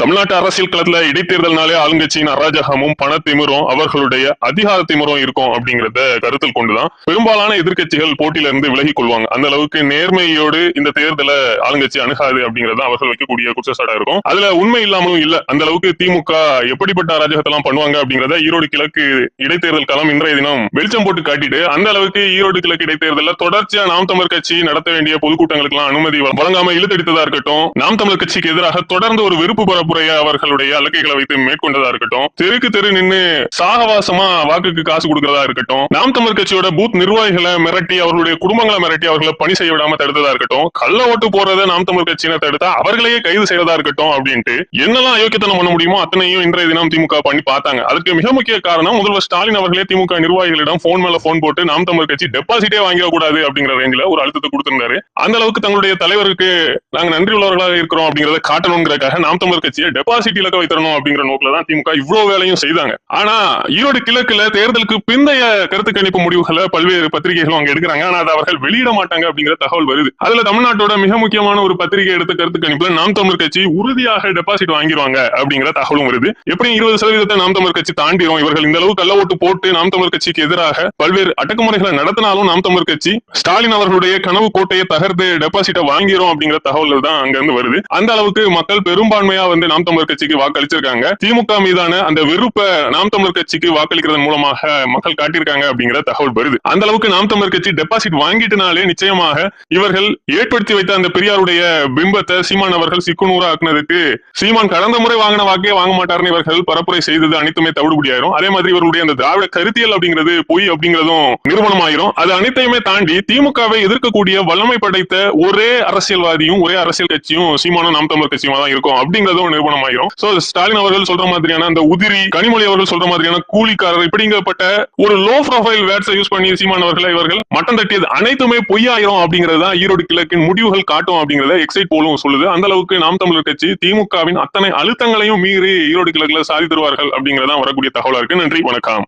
தமிழ்நாட்டு அரசியல் களத்துல இடைத்தேர்தல்னாலே ஆளுங்கட்சியின் அராஜகமும் பண திமிரும் அவர்களுடைய அதிகார திமிரும் இருக்கும் அப்படிங்கறத கருத்தில் கொண்டுதான் பெரும்பாலான எதிர்கட்சிகள் போட்டியில இருந்து விலகி கொள்வாங்க. அந்த அளவுக்கு நேர்மையோடு இந்த தேர்தலை ஆளுங்கட்சி அணுகாது அப்படிங்கறது அவர்கள் வைக்கக்கூடிய குற்றச்சாட்டா இருக்கும். அதுல உண்மை இல்லாமலும் இல்ல. அந்த அளவுக்கு திமுக எப்படிப்பட்ட அராஜகத்தை எல்லாம் பண்ணுவாங்க அப்படிங்கறத ஈரோடு கிழக்கு இடைத்தேர்தல் களம் இன்றைய தினம் வெளிச்சம் போட்டு காட்டிட்டு அந்த அளவுக்கு ஈரோடு கிழக்கு இடைத்தேர்தலில் தொடர்ச்சியா நாம் தமிழர் கட்சி நடத்த வேண்டிய பொதுக்கூட்டங்களுக்கு எல்லாம் அனுமதி வழங்காம இழுத்தடித்ததா இருக்கட்டும் நாம் தமிழர் கட்சிக்கு எதிராக தொடர்ந்து ஒரு வெறுப்பு பரப்புரைய அவர்களுடைய அலக்கைகளை வைத்து மேற்கொண்டதா இருக்கட்டும் தெருக்கு தெரு நின்று சாகவாசமா வாக்குக்கு காசு கொடுக்கறதா இருக்கட்டும் நாம் தமிழ் கட்சியோட பூத் நிர்வாகிகளை மிரட்டி அவர்களுடைய குடும்பங்களை மிரட்டி அவர்களை பணி செய்ய விடாம தடுத்ததா இருக்கட்டும் கள்ள ஓட்டு போறதை நாம் தமிழ் கட்சியினர் தடுத்தா அவர்களையே கைது செய்யறதா இருக்கட்டும் அப்படின்ட்டு என்னெல்லாம் அயோக்கியத்தனம் பண்ண முடியுமோ அத்தனையும் இன்றைய தினம் திமுக பண்ணி பார்த்தாங்க. அதுக்கு மிக முக்கிய காரணம் முதல்வர் ஸ்டாலின் அவர்களே திமுக நிர்வாகிகளிடம் போன் மேல போன் போட்டு நாம் தமிழ் கட்சி டெபாசிட்டே வாங்கிட கூடாது அப்படிங்கிற ரேஞ்சில ஒரு அழுத்தத்தை கொடுத்திருந்தாரு. அந்த அளவுக்கு தங்களுடைய தலைவருக்கு நாங்க நன்றி உள்ளவர்களாக இருக்கிறோம் அப்படிங்கறத காட்டணுங்கிறக்காக நாம் தமிழர் கட்சியை டெபாசிட் இலக்க வைத்தரணும் அப்படிங்கிற நோக்கில தான் திமுக இவ்வளவு வேலையும் செய்தாங்க. ஆனா ஈரோடு கிழக்குல தேர்தலுக்கு பிந்தைய கருத்து கணிப்பு முடிவுகளை பல்வேறு பத்திரிகைகளும் அங்க எடுக்கிறாங்க. ஆனா அதை அவர்கள் வெளியிட மாட்டாங்க அப்படிங்கிற தகவல் வருது. அதுல தமிழ்நாட்டோட மிக முக்கியமான ஒரு பத்திரிகை எடுத்த கருத்து கணிப்புல நாம் தமிழ் கட்சி உறுதியாக டெபாசிட் வாங்கிடுவாங்க அப்படிங்கிற தகவலும் வருது. எப்படியும் இருபது சதவீதத்தை நாம் தமிழ் கட்சி தாண்டிரும். இவர்கள் இந்த அளவு கள்ள ஓட்டு போட்டு நாம் தமிழ் கட்சிக்கு எதிராக பல்வேறு அடக்குமுறைகளை நடத்தினாலும் நாம் தமிழ் கட்சி ஸ்டாலின் அவர்களுடைய கனவு கோட்டையை தகர்த்து டெபாசிட்டை வாங்கிரும் அப்படிங்கிற தகவல்கள் தான் அங்க இருந்து வருது. அந்த அளவுக்கு மக்கள் பெரும்பான்மையா வந்து நாம் தமிழர் கட்சிக்கு வாக்களிச்சிருக்காங்க. திமுக மீதான அந்த வெறுப்பை நாம் தமிழர் கட்சிக்கு வாக்களிக்கிறதன் மூலமாக மக்கள் காட்டியிருக்காங்க அப்படிங்கிற தகவல் வருது. அந்த அளவுக்கு நாம் தமிழர் கட்சி டெபாசிட் வாங்கிட்டனாலே நிச்சயமாக இவர்கள் ஏற்படுத்தி வைத்த அந்த பெரியாருடைய பிம்பத்தை சீமான் அவர்கள் சிக்குநூறு ஆக்குனதுக்கு சீமான் கடந்த முறை வாங்கின வாக்கே வாங்க மாட்டார்னு இவர்கள் பரப்புரை செய்தது அனைத்துமே தவிடுபடியாயிரும். அதே மாதிரி இவர்களுடைய அந்த திராவிட கருத்தியல் அப்படிங்கிறது பொய் அப்படிங்கிறதும் நிறுவனமாயிரும் அது அனைத்தையுமே தாண்டி திமுகவை எதிர்க்கக்கூடிய வல்லமை படைத்த ஒரே அரசியல்வாதியும் ஒரே அரசியல் கட்சியும் சீமானும் நாம் தமிழர் கட்சியுமா தான் இருக்கும் அப்படிங்கிறதும் நிறுவனமாயிரும் சோ ஸ்டாலின் அவர்கள் சொல்ற மாதிரியான அந்த உதிரி கனிமொழி அவர்கள் சொல்ற மாதிரியான கூலிக்காரர் இப்படிங்கப்பட்ட ஒரு லோ ப்ரொஃபைல் வேர்ட்ஸை யூஸ் பண்ணி சீமான் அவர்களை இவர்கள் மட்டம் தட்டியது. அனைத்துமே பொய்யாயிரும் அப்படிங்கிறது தான் ஈரோடு கிழக்கின் முடிவுகள் காட்டும் அப்படிங்கறத எக்ஸைட் போலும் சொல்லுது. அந்த அளவுக்கு நாம் தமிழர் கட்சி திமுகவின் அத்தனை அழுத்தங்களையும் மீறி ஈரோடு கிழக்குல தருவார்கள் அப்படிங்கறதான் வரக்கூடிய தகவலா இருக்கு. நன்றி வணக்கம்.